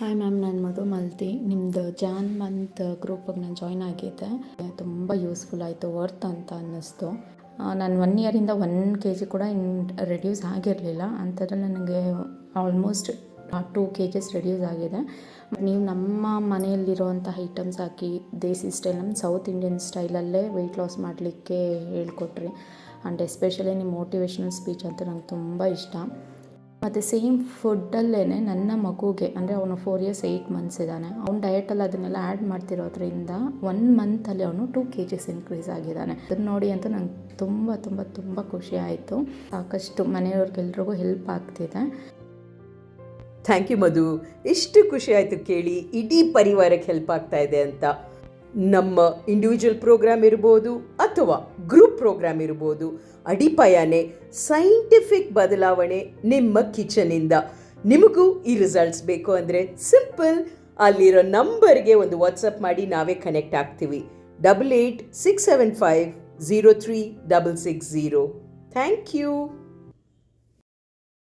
Hi ma'am ನಾನು ಮಧು ಮಲ್ತಿ. ನಿಮ್ಮದು John month ಗ್ರೂಪಿಗೆ ನಾನು ಜಾಯ್ನ್ ಆಗಿದ್ದೆ. ತುಂಬ ಯೂಸ್ಫುಲ್ ಆಯಿತು ವರ್ತ್ ಅಂತ ಅನ್ನಿಸ್ತು. ನಾನು ಒನ್ ಇಯರಿಂದ ಒನ್ ಕೆ ಜಿ ಕೂಡ ಇನ್ ರೆಡ್ಯೂಸ್ ಆಗಿರಲಿಲ್ಲ. ಅಂಥದ್ರಲ್ಲಿ ನನಗೆ almost two K Gs reduce ಆಗಿದೆ. ನೀವು ನಮ್ಮ ಮನೆಯಲ್ಲಿರುವಂಥ ಐಟಮ್ಸ್ ಹಾಕಿ, ದೇಸಿ ಸ್ಟೈಲ್ ನಮ್ಮ ಸೌತ್ ಇಂಡಿಯನ್ ಸ್ಟೈಲಲ್ಲೇ ವೆಯ್ಟ್ ಲಾಸ್ ಮಾಡಲಿಕ್ಕೆ ಹೇಳ್ಕೊಟ್ರಿ. ಆ್ಯಂಡ್ ಎಸ್ಪೆಷಲಿ ನಿಮ್ಮ ಮೋಟಿವೇಶನಲ್ ಸ್ಪೀಚ್ ಅಂತ ನಂಗೆ ತುಂಬ ಇಷ್ಟ. ಮತ್ತು ಸೇಮ್ ಫುಡ್ಡಲ್ಲೇ ನನ್ನ ಮಗುಗೆ, ಅಂದರೆ ಅವನು ಫೋರ್ ಇಯರ್ಸ್ ಏಯ್ಟ್ ಮಂತ್ಸ್ ಇದ್ದಾನೆ. ಅವ್ನ ಡಯಟಲ್ಲಿ ಅದನ್ನೆಲ್ಲ ಆ್ಯಡ್ ಮಾಡ್ತಿರೋದ್ರಿಂದ ಒನ್ ಮಂತಲ್ಲಿ ಅವನು ಟೂ ಕೆ ಜಿಸ್ ಇನ್ಕ್ರೀಸ್ ಆಗಿದ್ದಾನೆ. ಅದನ್ನ ನೋಡಿ ಅಂತ ನಂಗೆ ತುಂಬ ತುಂಬ ತುಂಬ ಖುಷಿ ಆಯಿತು. ಸಾಕಷ್ಟು ಮನೆಯವ್ರಿಗೆಲ್ರಿಗೂ ಹೆಲ್ಪ್ ಆಗ್ತಿದೆ. Thank you Madhu. ಎಷ್ಟು ಖುಷಿ ಆಯಿತು ಕೇಳಿ. ಇಡೀ ಪರಿವಾರಕ್ಕೆ ಹೆಲ್ಪ್ ಆಗ್ತಾ ಇದೆ ಅಂತ. ನಮ್ಮ ಇಂಡಿವಿಜುವಲ್ ಪ್ರೋಗ್ರಾಮ್ ಇರ್ಬೋದು ಅಥವಾ ಗ್ರೂಪ್ ಪ್ರೋಗ್ರಾಮ್ ಇರ್ಬೋದು, ಅಡಿಪಾಯನೇ ಸೈಂಟಿಫಿಕ್ ಬದಲಾವಣೆ ನಿಮ್ಮ ಕಿಚನಿಂದ ನಿಮಗೂ ಈ ರಿಸಲ್ಟ್ಸ್ ಬೇಕು ಅಂದರೆ ಸಿಂಪಲ್ ಅಲ್ಲಿರೋ ನಂಬರ್ಗೆ ಒಂದು ವಾಟ್ಸಪ್ ಮಾಡಿ ನಾವೇ ಕನೆಕ್ಟ್ ಆಗ್ತೀವಿ. Double eight six seven five zero three double six zero thank you